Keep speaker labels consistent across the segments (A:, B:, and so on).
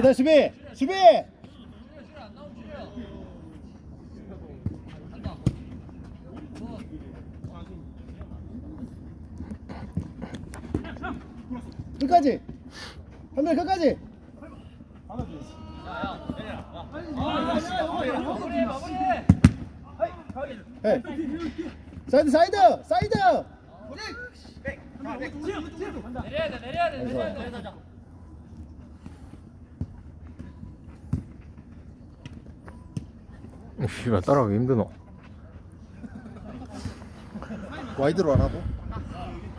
A: 다시 수비 수비. 끝까지. 한명 끝까지. 해 사이드 사이드 사이드.
B: 내려야 돼 내려야 돼 내려야 돼
C: 씨발 따라가기 힘드노.
A: 와이드로 안 하고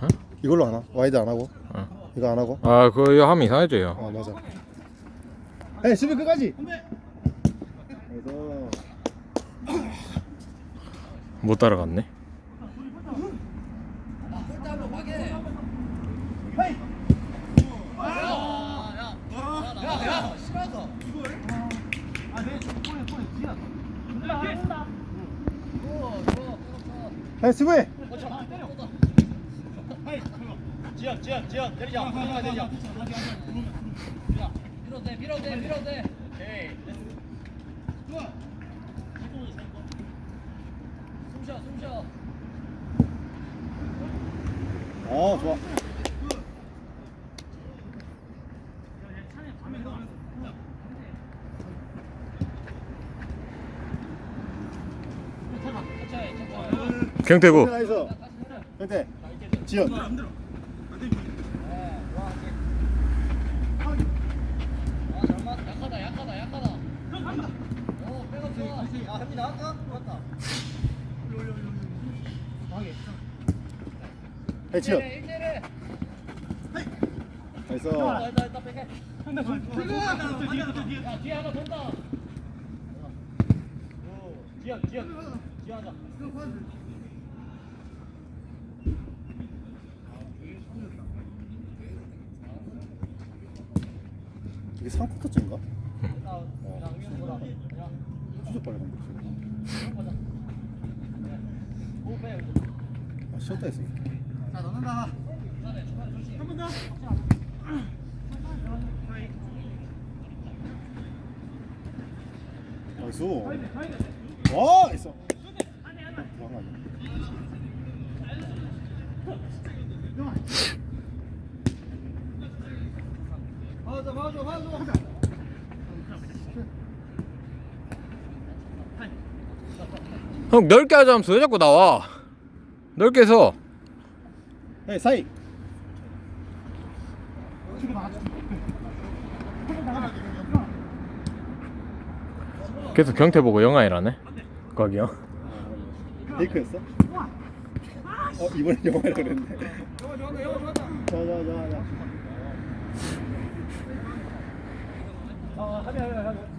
C: 어?
A: 이걸로 안 하고 와이드 안 하고
C: 어.
A: 이거 안 하고
C: 아 그거 하면 이상해져요.
A: 어 맞아 에 수비 끝까지 그래서
C: 못 따라갔네.
A: 에 수비
B: 지연 지연 지연 내리자 내리자 돼 밀어도 돼 오케이 숨쉬어 숨쉬어
A: 어 좋아 나이스 현태 지연
B: 아 약하다 약하다 약하다 오 백업 좋아 아 혜민이 나왔다 좋았다
A: 에 지연
B: 1대1 1대1
A: 나이스
B: 일단 일단 백해 야 뒤에 하나 돈다 지연 지연 지연 하자
A: 3쿼터째인가?
B: 나 그냥 위험보다 그냥
A: 진짜 빨리 간다
B: 보자 오빼
A: 아 쉬었다 했어.
B: 자 넣는다. 한번 더
A: 나이스. 와 나이스 들어간 거 아니야?
B: 맞아 맞아 맞아
C: 형 넓게 하자면서 왜 자꾸 나와? 넓게 해서.
A: 에 사이
C: 계속 경태 보고 영아이라네. 거기 형.
A: 페이크였어? 어 이번엔 영화라 그랬네 자 자 자 자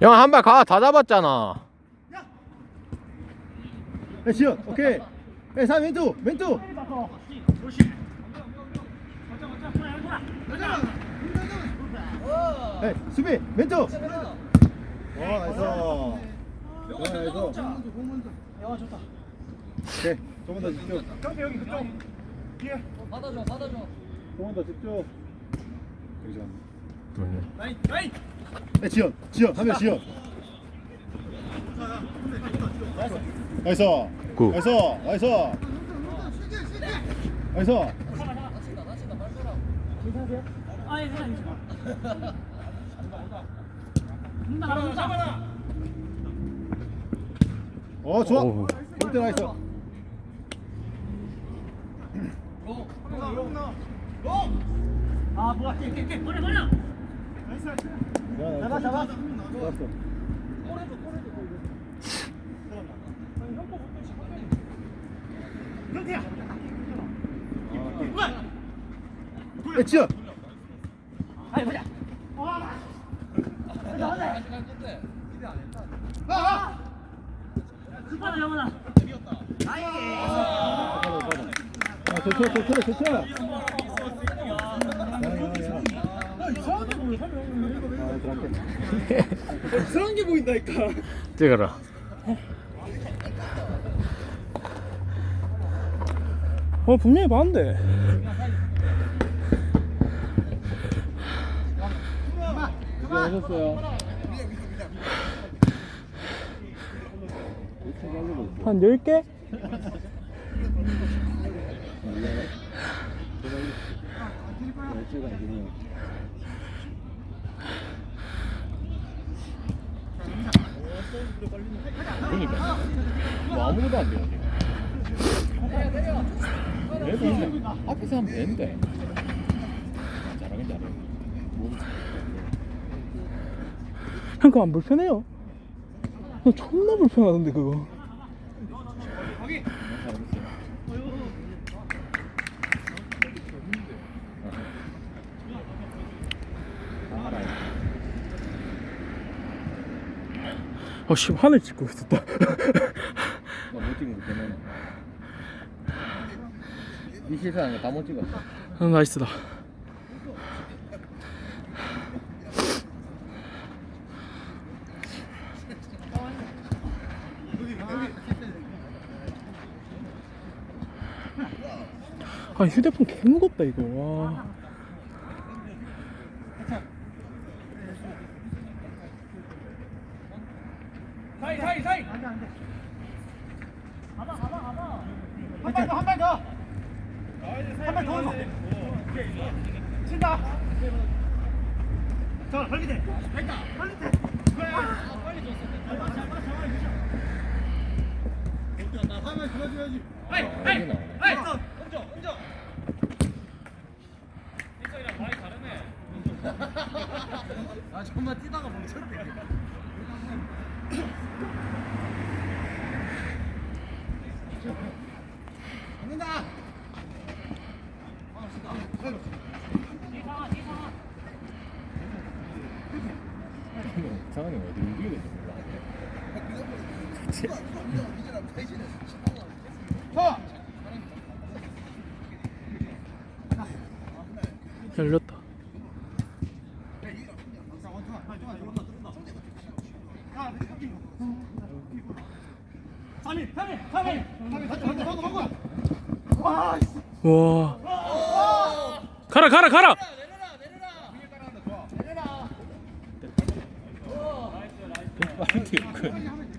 C: 형 한 발 가. 다 잡았잖아.
A: 에 지연 오케이. 에 사이 왼쪽 왼쪽. 에 수비 왼쪽. 와 나이스. 와 나이스.
B: 영화 좋다
A: 오케이 조금 더 집중.
B: 받아줘 받아줘.
A: 조금 더 집중. 여기서
C: 음.
A: 에 지연 지연 하면 지연. 나이스.
C: 굿.
A: 나이스 나이스. 나이스.
B: 다친다 발 빼라
A: 어 좋아. 경태 나이스
B: 아 뭐야 깨깨깨 버려 버려
A: 잡아 잡아 좋았어 에 지연
B: 아니 보자 아직 갈 건데 기대 안 했다
A: 아 좋죠 좋죠 좋죠
B: 이상한 게 보인다니까.
A: 찍어라.
B: 어 분명히 봤는데.
C: 수고하셨어요.
B: 한 10개?
C: 그러니까 뭐 아무것도 안 돼요 지금. 얘도 근데 앞에서 하면 되는데 잘하긴 잘해.
B: 형 그거 안 불편해요? 나 존나 불편하던데 그거. 어, 씨, 하늘 찍고 있었다.
C: 나못 찍은 거 때문에. 이 실수하는 거 다 못 찍었어.
B: 아, 나이스다. 아 휴대폰 개 무겁다 이거 와.
C: 아, 이게 나오네.
B: 아 정말 뛰다가 멈췄대.
C: 상황이 어디 움직이게 될지 몰라.
B: 열렸다. 와. 가라 가라 가라.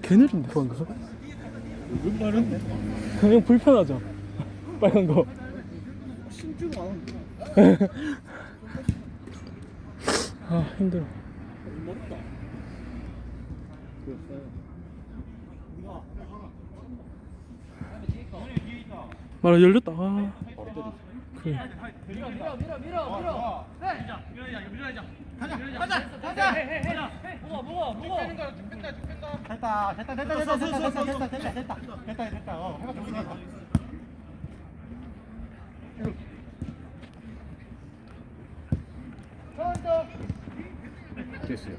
B: 개 느린데 방금.
C: 왜 빠른데?
B: 그냥 불편하죠. 빨간 거. 아 힘들어. 말아 열렸다. 아. 그래.
D: 됐다 됐다 됐다 됐다 됐다 됐다 됐다 됐다 됐다 됐다 됐다 어 해가지고 있어.
C: 됐어요.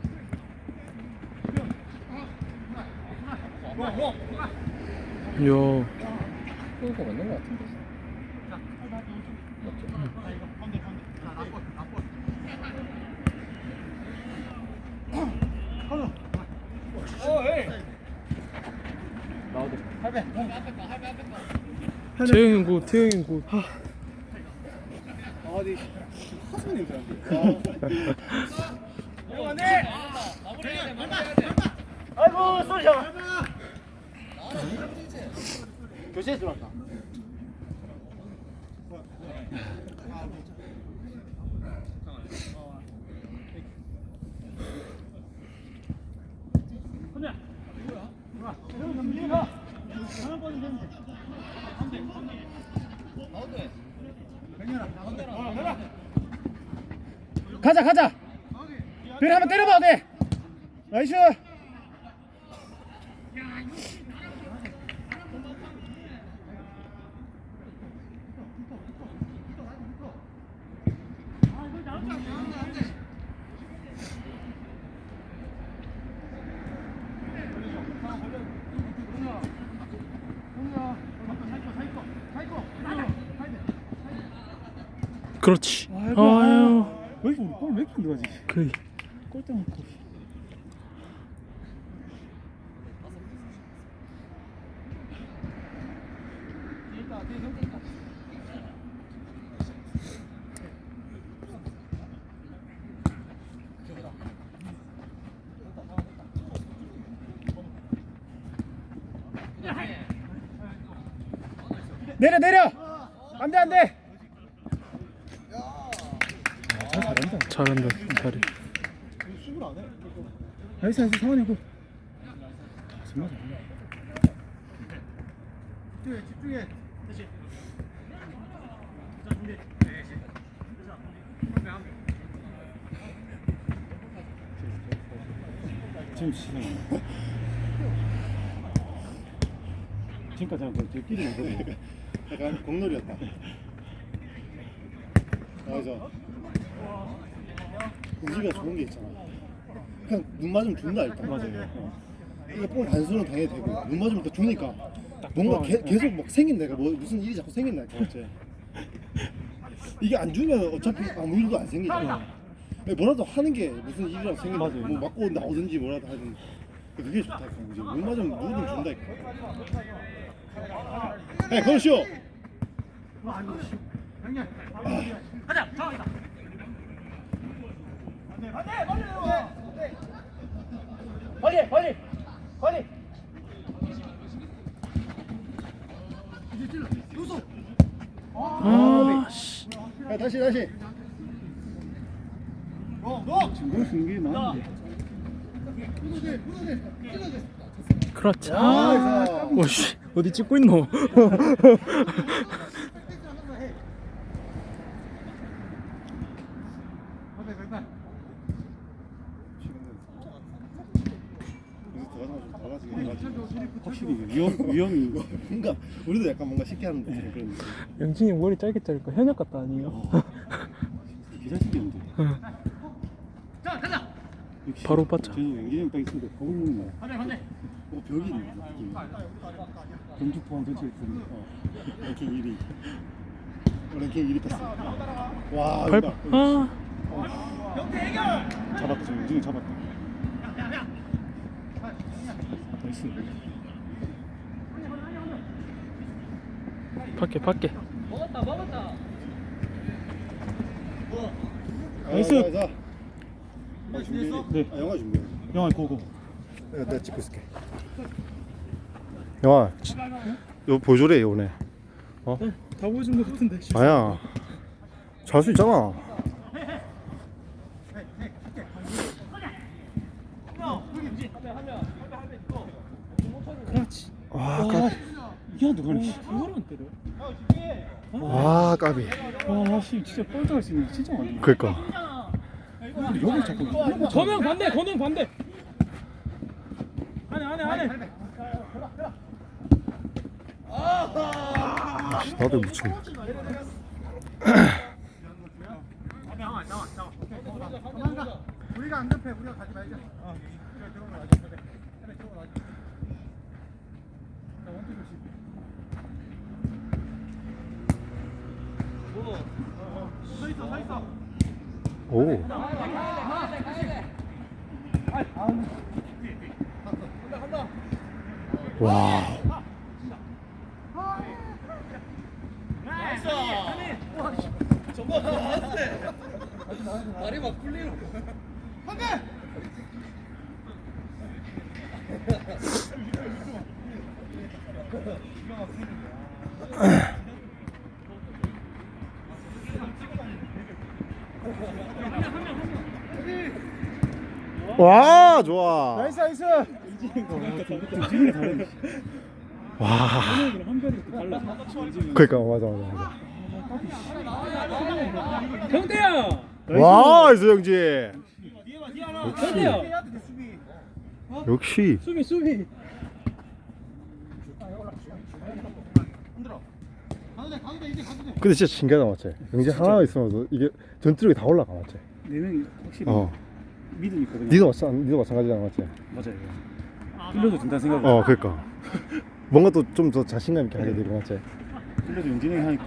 B: 요.
C: 그거 맞는 거 같은데. 맞죠?
B: 태영이 굿, 태영이 굿. 하.
D: 어디 하수 냄새. 아이고 소리야. 교체에 들어왔다. 가자 가자. 별 한번 때려봐 돼. 나이스.
B: 그렇지. 아유.
D: 왜 이렇게 왜 이렇게 늦어지?
B: 그
D: 골대 먹고. 내려 내려 안돼 안돼
B: 잘한다 잘해
D: 나이스 나이스 상원이고 지금 시간 지금까지 한거 끼리 먹거든
A: 약간 공놀이였다. 맞아. 우리가 좋은 게 있잖아. 그냥 눈 맞으면 죽는다 일단.
D: 맞아요.
A: 어. 이게 볼 단수는 당연히 되고 눈 맞으면 또 죽으니까 뭔가 개- 계속 막 생긴다. 그러니까 뭐 무슨 일이 자꾸 생긴다. 맞지? 이게 안 주면 어차피 아무 일도 안 생기잖아. 뭐라도 하는 게 무슨 일이라도 생긴다.
D: 맞아요.
A: 뭐 맞고 나오든지 뭐라도 하든 그게 좋다. 이제 눈 맞으면 누구든 준다. 네, 그러시오.
D: 빨리 빨리. 빨리.
B: 아 씨.
A: 야, 다시 다시.
D: 지금 쓰는 게 많은데
B: 그렇지
A: 아,
B: 아 오씨. 어디 찍고 있노
D: 확실히 위험 위험이
A: 뭔가 우리도 약간 뭔가 쉽게 하는데 그런 느낌.
B: 영진이 머리 짧게 자를까? 현역 같다 아니에요?
D: 기자식이었는데 역시
B: 바로 봤죠.
D: 저희 연기형딱 있으니까 겁을 먹네.
A: 어, 벽이 있네. 느낌이.
D: 경주 포항 전체를 보는
A: 어. 랭킹 1위. 어, 랭킹 1위 뺐어. 와,
B: 발...
A: 봐.
B: 아
D: 잡았다 저 연진이 잡았다. 나이스
B: 밖에 밖에
A: 나이스.
D: 나이스.
A: 아, 준비해.
D: 네.
A: 아, 영화 준비해.
D: 영화 고고
A: 내가, 내가 찍고 있을게. 영화, 요 보조래 요네. 어?
B: 다 보여준 것 같은데
A: 아야, 잘 수 있잖아.
B: 그렇지
A: 와, 까비.
D: 이게 누가 니
B: 안 때려
A: 와, 까비.
D: 와 씨 진짜 뻘짝할 수 있는 게 진짜 많네
A: 그니까.
D: 근데 여기 자꾸
B: 건영 반대 건영 반대 안해 안해 안해
A: 나도 묻히네. 오. 와.
E: 다리 막 풀리는
A: 와, 좋아.
D: 나이스 나이스
A: 와. 그니까 맞아 맞아 맞아.
B: 경태야
A: 와, 이수영지.
B: 경태야
A: 역시.
B: 수비 수비
A: 근데 진짜 신기하다 맞지? 영지 하나 있으면서 이게 전투력이 다 올라가 맞지?
D: 네 명이 확실히
A: 어.
D: 믿으니까 그냥
A: 니도 마찬 니도 마찬가지잖아 맞지?
D: 맞아요 흘려도 된다는 생각이
A: 어, 그러니까. 뭔가 또 좀 더 자신감 있게 하게 되고 맞지?
D: 흘려도 형이 하니까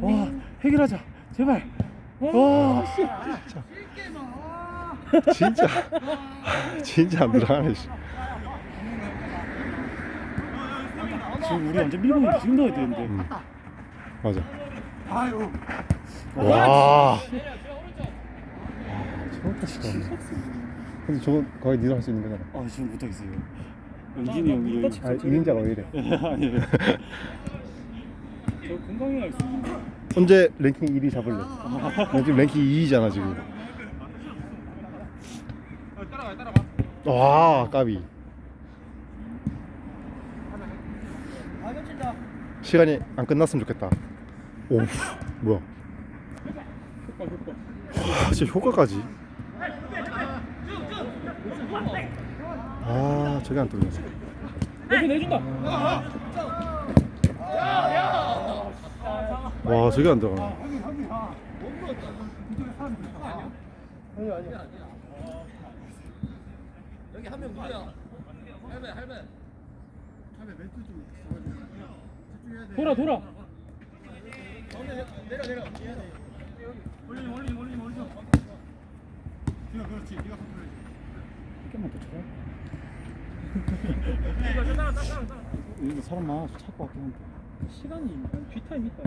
D: 와 해결하자 제발 와 씨.
A: 진짜 진짜 안 들어가네. 씨.
D: 지금 우리 완전 밀고 있는데 지금 넣어야 되는데.
A: 음. 맞아. 아유. 와. 저렇게 시다 근데 저거 거의 니도 할 수 있는 거잖아.
D: 아 지금 못하겠어요. 영진이 형이 여기.
A: 아, 이민자가 왜 이래?
D: 아니에요. 저 건강해야 할수 있는데.
A: 언제 랭킹 1위 잡을래? 나 지금 랭킹 2위잖아 지금. 와 까비. 시간이 안 끝났으면 좋겠다. 오 뭐야? 와, 진짜 효과까지. 아 저게 안 뚫렸어.
B: 여기 내준다.
A: 와 저게 안 들어가네.
C: 여기 한 명 누구야? 할매 할매.
B: 돌아 돌아.
C: 내려 내려.
D: 조금만 더 쳐라. 여기 사람 많아서 찰것 같긴 한데.
B: 시간이 뒷타임 있다.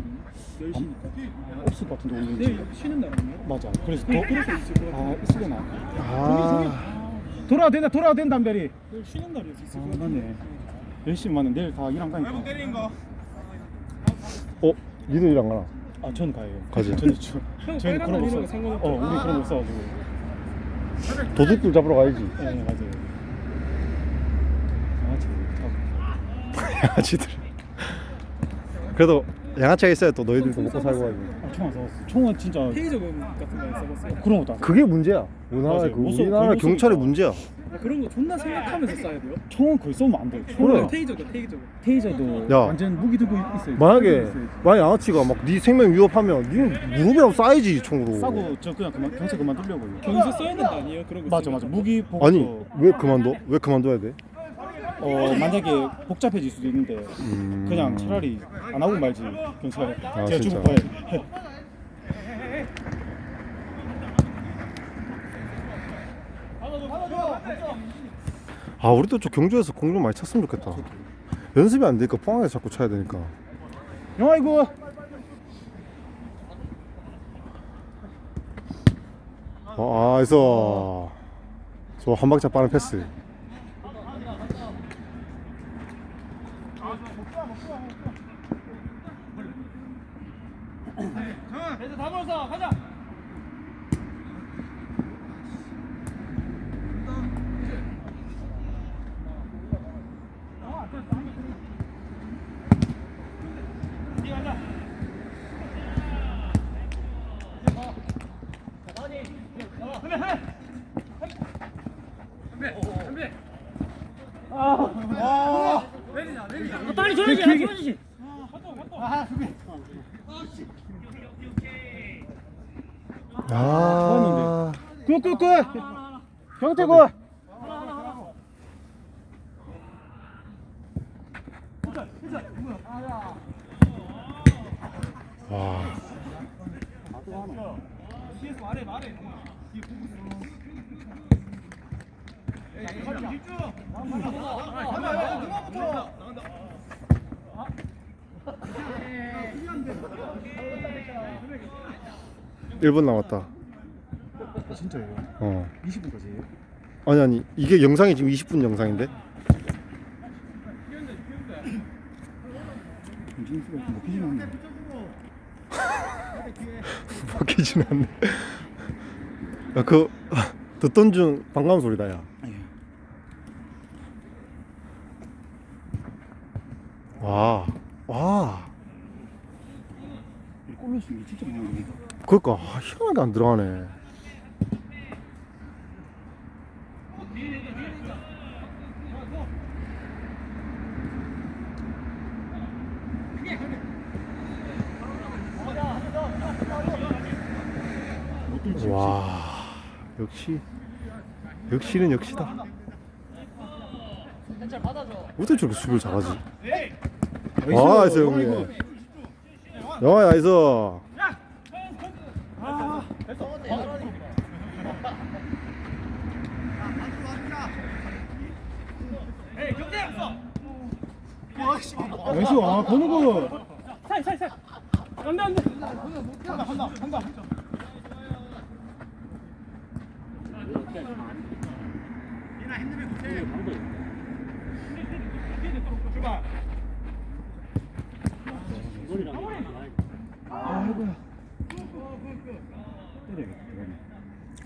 B: 10시니까.
D: 없을 것 같은데 오늘.
B: 내일 쉬는 날 아니야?
D: 맞아. 그래서 더 그래서 있을 것 같아. 아 있으려나?
A: 아
B: 돌아야 된다. 돌아야 된다 담별이. 내일 쉬는 날이었어. 있을 아것 같아.
D: 맞네. 열심히 맞는 내일 다 일안 가니까.
A: 어? 니도 일안 가나?
D: 아 저는 가요.
A: 가지.
D: 저는 저,
B: 형
D: 저는
B: 빨간
D: 그런
B: 거날 이런 거
D: 없어.
B: 상관없죠.
D: 어 우리 그런 거 없어가지고.
A: 도둑들 잡으러 가야지.
D: 네 맞아요. 아 저.
A: 양아치들. 그래도 양아치가 있어야 또 너희들도 먹고 살고 하지.
D: 아 총안 사왔어. 총은 진짜
B: 테이저건 같은 거 써봤어요.
D: 그런 것도 안 사.
A: 그게 문제야. 우리나라
D: 맞아요. 그못 써-
A: 우리나라 경찰의. 문제야.
B: 아, 그런 거 존나 생각하면서 써야 돼요.
D: 총은 거의 쏘면 안 돼.
A: 그래.
D: 총은
B: 테이저가 테이저가.
D: 테이저도
A: 야.
D: 완전 무기 들고 있어요.
A: 만약에 만약 양아치가 막 네 생명 위협하면 네 무릎이랑 싸이지 총으로.
D: 싸고 저 그냥 그만 경찰 그만 두려고 요.
B: 경세 써야 된다 아니에요? 그런 거.
D: 맞아 맞아 무기 보고
A: 아니 왜 그만둬? 왜 그만둬야 돼?
D: 어 만약에 복잡해질 수도 있는데
A: 음.
D: 그냥 차라리 안 하고 말지 경찰
A: 아,
D: 제가
A: 진짜?
D: 죽을 바에
A: 아 우리도 좀 경주에서 공 좀 많이 쳤으면 좋겠다. 연습이 안 되니까 포항에서 자꾸 쳐야 되니까.
D: 영화 이거
A: 아, 그래서 저 한 박자 빠른 패스.
B: 그래서 다 모여서 가자. 빨리 줘야지. 줘야지.
A: 아.
D: 굿굿굿 경태 굿
A: 와. 일분 남았다.
D: 진짜예요
A: 어.
D: 20분까지예요?
A: 아니 아니 이게 영상이 지금 20분 영상인데
D: 먹히진 않네
A: 바뀌진 않네. 야 그 듣던 중 반가운 소리다 야.
D: 예.
A: 와. 와.
D: 게 진짜 많은
A: 그러니까 아, 희한하게 안 들어가네. 와. 역시 역시는 역시다. 어떻게 저렇게 수비를 잘하지? 와, 나이스 형님. 영화 나이스.
D: 나이스 아 보는 거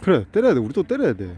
A: 그래 때려야 돼. 우리 또 때려야 돼